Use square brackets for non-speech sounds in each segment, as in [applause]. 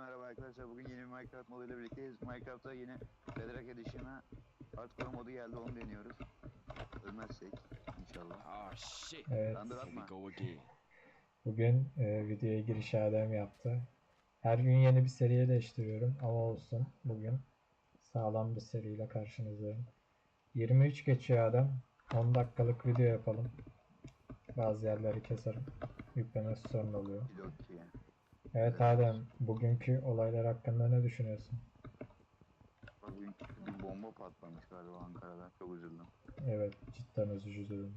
merhaba arkadaşlar. Bugün yeni bir Minecraft moduyla birlikteyiz. Minecraft'ta yeni Bedrock Edition'a Hardcore modu geldi. Onu deniyoruz. Ölmezsek inşallah. Oh shit. Evet. We atma. go again. Bugün e, videoya giriş Adem yaptı. Her gün yeni bir seriye değiştiriyorum ama olsun. Bugün sağlam bir seriyle karşınızdayım. 23 geçiyor Adem. 10 dakikalık video yapalım. Bazı yerleri keserim. Yüklemesi sorun oluyor. Yani. Evet Adem, bugünkü olaylar hakkında ne düşünüyorsun? Bak bugün bir bomba patlamış galiba Ankara'da. Çok üzüldüm. Evet, cidden üzücü durum.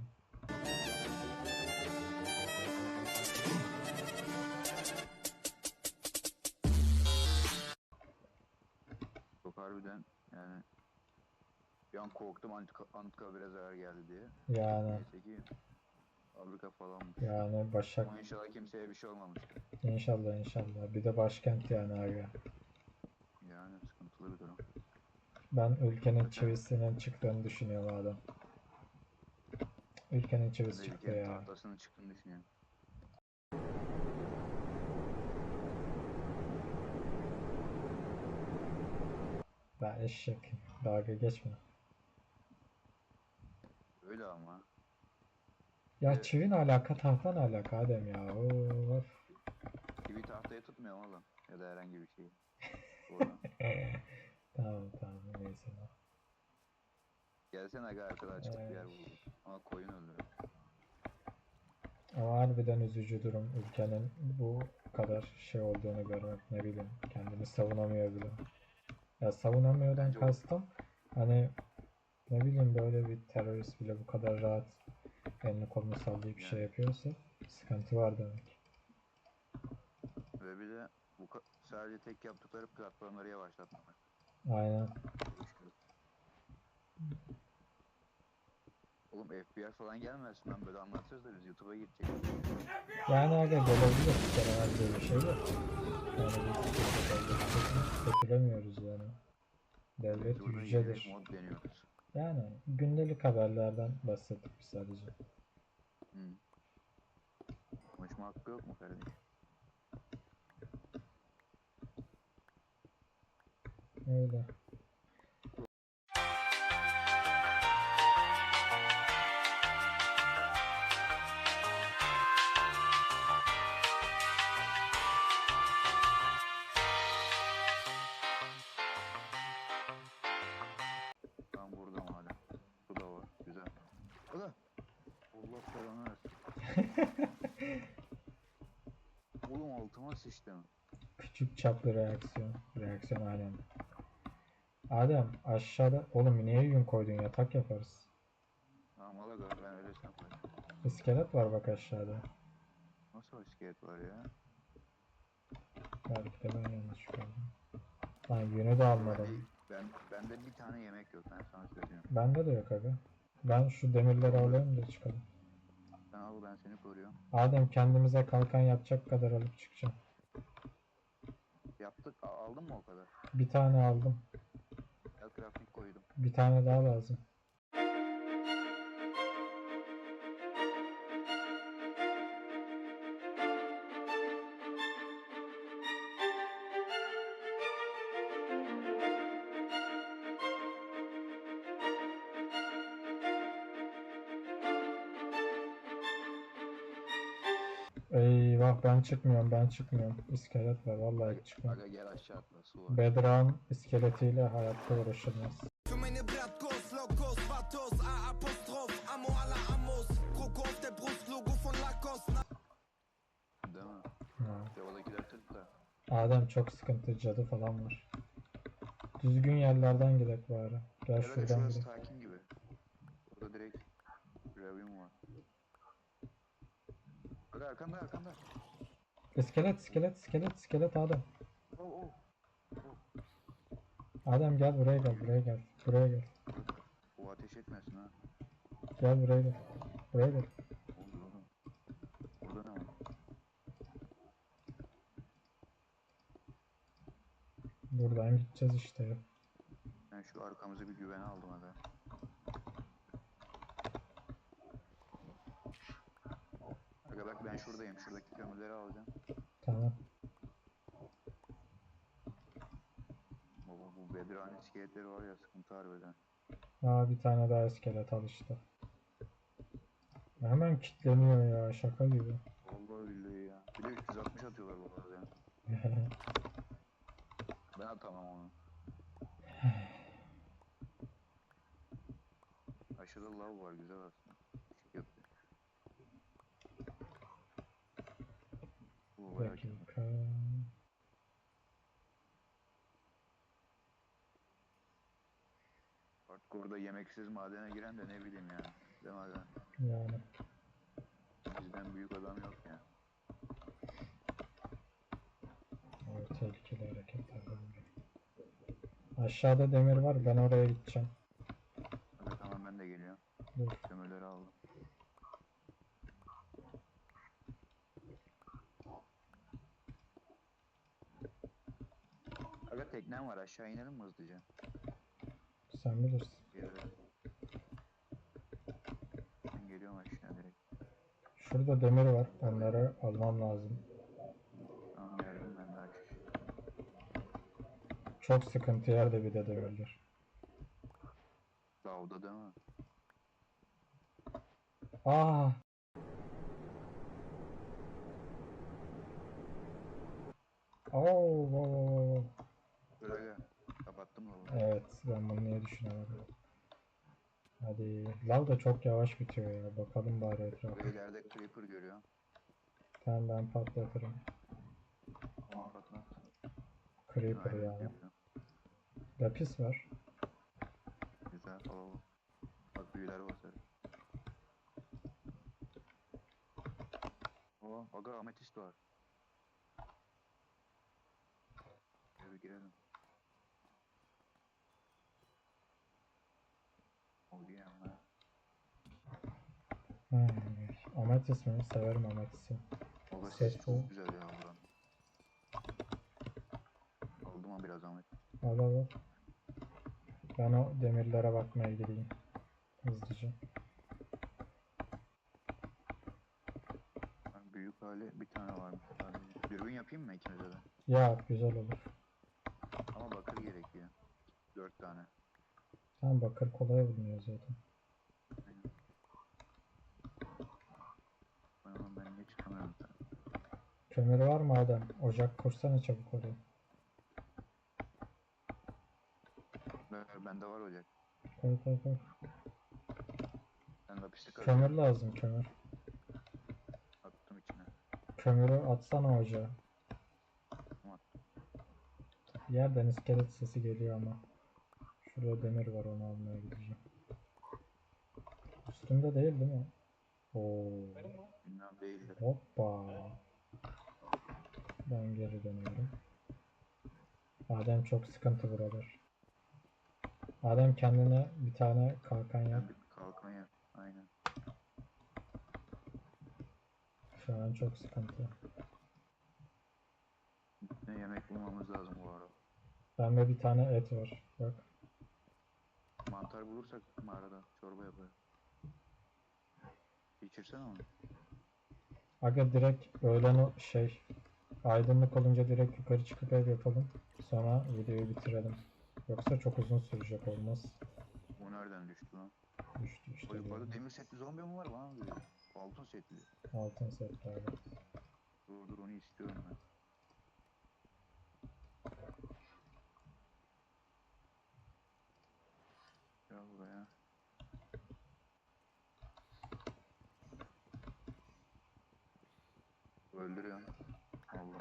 Çok harbiden yani bir an korktum Anıtka, Anıtkabir'e zarar geldi diye. Yani, Neyse ki fabrika falan. yani Başak Ama inşallah kimseye bir şey olmamıştır. İnşallah inşallah. Bir de başkent yani aga. Yani sıkıntılı bir durum. Ben ülkenin çivisinin çıktığını düşünüyorum adam. Ülkenin çivisi çıktı ya. tahtasının çıktığını düşünüyorum. Ben eşek. Dalga geçme. Öyle ama. Ya Evet. çivin alaka tahtan alaka Adem ya. Of. Gibi tahtaya tutmuyor oğlum. Ya da herhangi bir şey. Oradan. [laughs] tamam tamam neyse. Gelsene aga arkadan açtık bir yer buldum. Ama koyun öldü. Ama harbiden üzücü durum ülkenin bu kadar şey olduğunu görmek ne bileyim kendini savunamıyor bile. Ya savunamıyordan Bence kastım hani ne bileyim böyle bir terörist bile bu kadar rahat elini kolunu sallayıp bir şey Yani. yapıyorsa sıkıntı var demek. Bu ka- sadece tek yaptıkları platformları yavaşlatmak. Aynen. Oğlum FPS falan gelmesin lan böyle anlatırız da biz YouTube'a gidecek. Yani öyle gelebilir genelde bir şey de. Yani biz devleti kötülemiyoruz yani. Devlet Burada yücedir. yeni mod deniyoruz. Yani gündelik haberlerden bahsettik biz sadece. Hı. Konuşma hakkı yok mu kardeşim? Öyle. Ben burada madem. Bu da var. Güzel. Aga. Allah belanı versin. [laughs] Oğlum altıma sıçtım. Küçük çaplı reaksiyon. Reaksiyon aynen. Adem aşağıda oğlum niye yün koydun yatak yaparız. Tamam ala ben öyle yaparım. İskelet var bak aşağıda. Nasıl iskelet var ya? Belki de ben yanlış gördüm. Lan yünü de almadım. Ben bende bir tane yemek yok ben sana söyleyeyim. Bende de yok abi. Ben şu demirleri alayım da çıkalım. Sen al ben seni koruyorum. Adem kendimize kalkan yapacak kadar alıp çıkacağım. Yaptık aldın mı o kadar? Bir tane aldım. Koydum. Bir tane daha lazım. Eyvah ben çıkmıyorum ben çıkmıyorum. İskelet var vallahi çıkmıyorum. Aga gel aşağı atla su var. Bedrock'ın iskeletiyle hayatta uğraşılmaz. Değil mi? Ha. Yoldakiler tık da. Adem çok sıkıntı cadı falan var. Düzgün yerlerden gidelim bari. Gel aga şuradan şurası gidelim. sakin gibi. Burada direkt Ravim var. Aga arkanda arkanda. İskelet iskelet iskelet iskelet Adem. Oh oh. Adem gel buraya gel buraya gel. Buraya gel. O ateş etmesin ha. Gel buraya gel. Buraya gel. Olur oğlum. Burada ne var? Buradan gideceğiz işte. Ben şu arkamızı bir güvene aldım aga. Aga bak ben şuradayım. Şuradaki kömürleri alacağım. Tamam. Bedrani iskeletleri var ya sıkıntı harbiden. Aa bir tane daha iskelet alıştı. Hemen kilitleniyor ya şaka gibi. Vallahi billahi ya. Bir de 360 atıyorlar bu ya. [laughs] Ben atamam onu. [sighs] Aşağıda lav var güzel aslında. Işık yapıyor. Kötü. dakika. Artık orada yemeksiz madene giren de ne bileyim ya. Değil mi aga? Yani Bizden büyük adam yok ya. o tehlikeli hareketler böyle. Aşağıda demir var ben oraya gideceğim. Aga tamam ben de geliyorum. Dur. Kömürleri aldım. Aga teknem var aşağı inelim mi hızlıca? Sen bilirsin. Yere. Ben geliyorum aşağı direkt. Şurada demir var. Onları almam lazım. Tamam geldim ben de aç. Çok sıkıntı yerde bir de demirler. Lavda değil mi? Aa! Oo. Dur aga. Kapattım lavı. Evet, ben bunu niye düşünemedim. Hadi, lav da çok yavaş bitiyor ya. Bakalım bari etrafa. İleride creeper görüyor. Tamam ben patlatırım. Ama patlat. Creeper Aynen, ya. yapıyor. Lapis var. Güzel alalım. Bak büyüler basar. Oo, aga ametist var. Eve girelim. Hmm. Ametis mi? Severim ametisi. Ses çok güzel ya buranın. Aldım ama biraz amet. Al al al. Ben o demirlere bakmaya gideyim. Hızlıca. Ben büyük hali bir tane sadece. Dürbün yapayım mı ikimize de? Ya güzel olur. Ama bakır gerekiyor. Dört tane. Tamam bakır kolay bulunuyor zaten. Ben oğlum ben niye çıkamıyorum sen? Kömür var mı adam? Ocak kursana çabuk oraya. Ver, Bende var ocak. Koy koy koy. Ben Kömür lazım kömür. Attım içine. Kömürü atsana ocağa. Tamam. Yerden iskelet sesi geliyor ama. Şurada demir var onu almaya gideceğim. Üstümde değil değil mi? Oo. Bilmem değildir. Hoppa. Ben geri dönüyorum. Adem çok sıkıntı buralar. Adem kendine bir tane kalkan yap. Kalkan yap. Aynen. Şu an çok sıkıntı. Ne yemek bulmamız lazım bu ara. Bende bir tane et var. Bak. Mantar bulursak mağarada çorba yaparız. İçirsene onu. Aga direkt öğlen o şey aydınlık olunca direkt yukarı çıkıp ev yapalım. Sonra videoyu bitirelim. Yoksa çok uzun sürecek olmaz. Bu nereden düştü lan? Düştü O işte. yukarıda böyle. demir setli zombi mi var bana diyor. Altın setli. Altın setlerle. Dur dur onu istiyorum ben. Gel buraya. Öldürüyorum. Allah.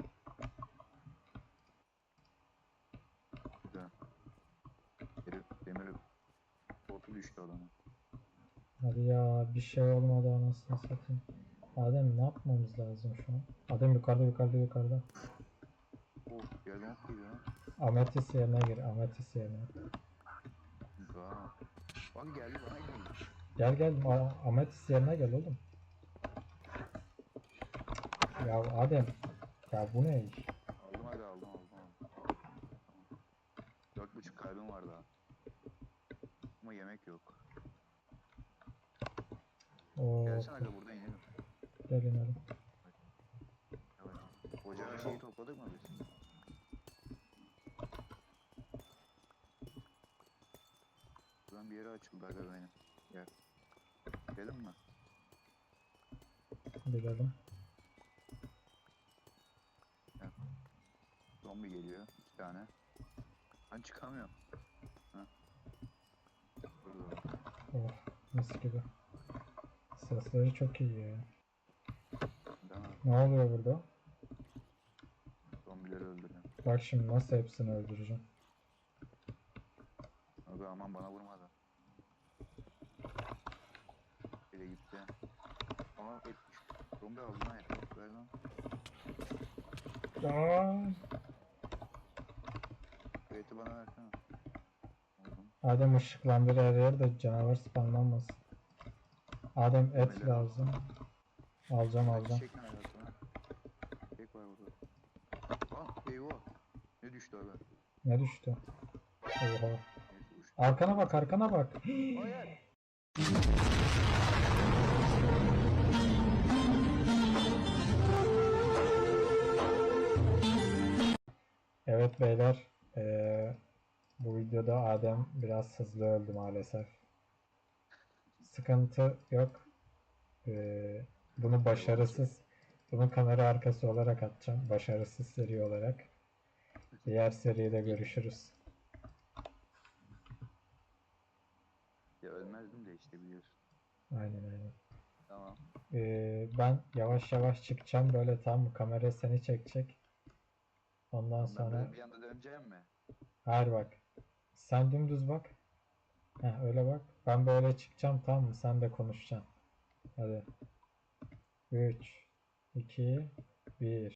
Güzel. Herif demir botu düştü adamın. Hadi ya bir şey olmadı anasını satayım. Adem ne yapmamız lazım şu an? Adem yukarıda yukarıda yukarıda. Oh ok geliyor lan. Ametis yerine gir. Ametis yerine. Aa. Bak geldi bana geldi. Gel gel A- Ametis yerine gel oğlum. Ya Adem. Ya bu ne iş? Aldım hadi aldım aldım aldım. Dört buçuk kalbim var daha. Ama yemek yok. Oo, Gelsene aga burada inelim. gel inelim. Evet. Ocağa şeyi topladık mı biz? Buradan bir yere açıldı aga benim. Gel. Gelin mi? Gidelim. Zombi geliyor. iki tane. Ben çıkamıyorum. Oh, mis gibi. Sesleri çok iyi ya. Değil mi? Ne oluyor burada? Zombileri öldürüyorum. Bak şimdi nasıl hepsini öldüreceğim. Aga aman bana vurmadı. Biri gitti. Aa etmiş. Zombi aldı lan et. Ver lan. Aa, Bu eti bana versene. Adem ışıklandır her yer de canavar spamlanmasın. Adem et Öyle. lazım. Alacağım alacağım. Var burada. Eyvah. Ne düştü aga? Ne düştü? Oha. Arkana bak arkana bak. Hayır. Evet beyler. eee, bu videoda Adem biraz hızlı öldü maalesef. Sıkıntı yok. Eee, bunu başarısız, bunu kamera arkası olarak atacağım. Başarısız seri olarak. Diğer seride görüşürüz. Ya ölmezdim de işte biliyorsun. Aynen aynen. Tamam. Eee, ben yavaş yavaş çıkacağım böyle tam kamera seni çekecek. Ondan Ben sonra böyle bir anda döneceğim mi? Hayır bak. Sen dümdüz bak. Ha öyle bak. Ben böyle çıkacağım tamam mı? Sen de konuşacaksın. Hadi. 3 2 1